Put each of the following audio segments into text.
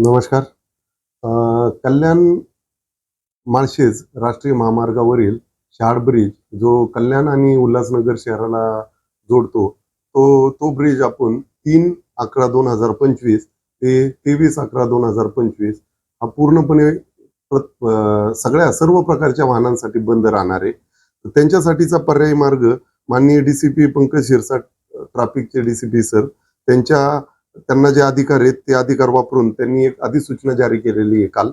नमस्कार. कल्याण माळशेज राष्ट्रीय महामार्गावरील शहाड ब्रिज जो कल्याण आणि उल्हासनगर शहराला जोडतो तो तो ब्रिज आपण तीन अकरा दोन हजार पंचवीस ते तेवीस अकरा दोन हजार पंचवीस हा पूर्णपणे सगळ्या सर्व प्रकारच्या वाहनांसाठी बंद राहणार आहे. त्यांच्यासाठीचा पर्यायी मार्ग माननीय D C P Pankaj Shirsat ट्रॅफिकचे P sir त्यांच्या त्यांना जे अधिकार आहेत ते अधिकार वापरून त्यांनी एक अधिसूचना जारी केलेली आहे काल.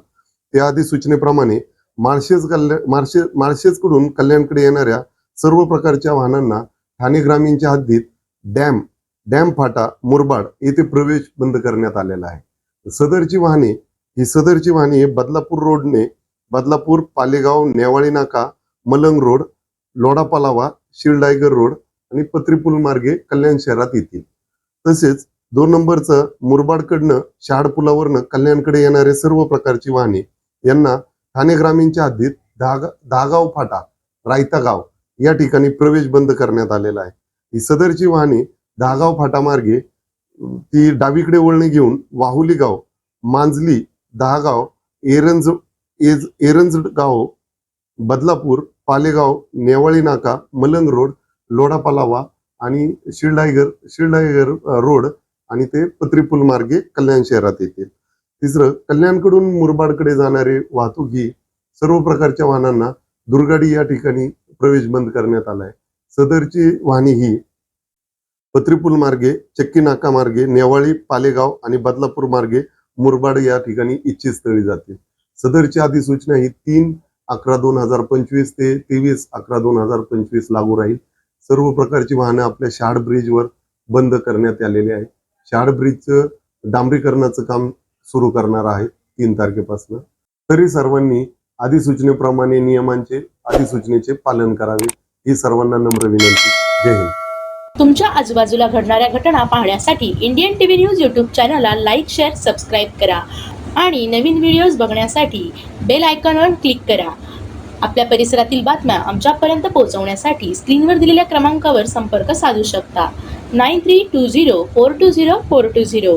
त्या अधिसूचनेप्रमाणे माळशेज कल्याण माळशे माळशेजकडून कल्याणकडे येणाऱ्या सर्व प्रकारच्या वाहनांना ठाणे ग्रामीणच्या हद्दीत डॅम डॅम फाटा मुरबाड येथे प्रवेश बंद करण्यात आलेला आहे. सदरची वाहने ही सदरची वाहने बदलापूर रोडने बदलापूर पालेगाव नेवाळी नाका मलंग रोड लोडापालावा शिरडायगर रोड आणि पत्रीपूल मार्गे कल्याण शहरात येतील. तसेच दोन नंबरचं मुरबाडकडनं शहाड पुलावरनं कल्याणकडे येणारे सर्व प्रकारची वाहने. यांना ठाणे ग्रामीणच्या हद्दीत धाग दहागाव फाटा रायता गाव या ठिकाणी प्रवेश बंद करण्यात आलेला आहे. ही सदरची वाहने दहागाव फाटा मार्गे ती डावीकडे वळणे घेऊन वाहुली गाव मांजली दहागाव एरंज एज एरंज गाव बदलापूर पालेगाव नेवाळी नाका मलंग रोड लोढापालावा आणि शिरडायगर शिरडायगर रोड आणि ते पत्रीपूल मार्गे कल्याण शहरात येतील तिसरं कल्याणकडून मुरबाडकडे जाणारी वाहतूक ही सर्व प्रकारच्या वाहनांना दुर्गाडी या ठिकाणी प्रवेश बंद करण्यात आलाय. सदरची वाहने ही पत्रीपूल मार्गे चक्की नाका मार्गे नेवाळी पालेगाव आणि बदलापूर मार्गे मुरबाड या ठिकाणी इच्छित स्थळी जातील सदरची अधिसूचना ही तीन अकरा दोन हजार पंचवीस ते तेवीस अकरा दोन हजार पंचवीस लागू राहील. सर्व प्रकारची वाहनं आपल्या शाड ब्रिजवर बंद करण्यात आलेली आहेत. शाड ब्रिजचं डांबरीकरणाचं काम सुरू करणार आहे तीन तारखेपासून. तरी सर्वांनी अधिसूचनेप्रमाणे नियमांचे अधिसूचनेचे पालन करावे ही सर्वांना नम्र विनंती. जय हिंद. तुमच्या आजूबाजूला घडणाऱ्या घटना पाहण्यासाठी इंडियन टीव्ही न्यूज यूट्यूब चॅनलला लाईक शेअर सबस्क्राईब करा आणि नवीन व्हिडिओज बघण्यासाठी बेल आयकॉनवर क्लिक करा. आपल्या परिसरातील बातम्या आमच्यापर्यंत पोहोचवण्यासाठी स्क्रीनवर दिलेल्या क्रमांकावर संपर्क साधू शकता. Nine three two zero four two zero four two zero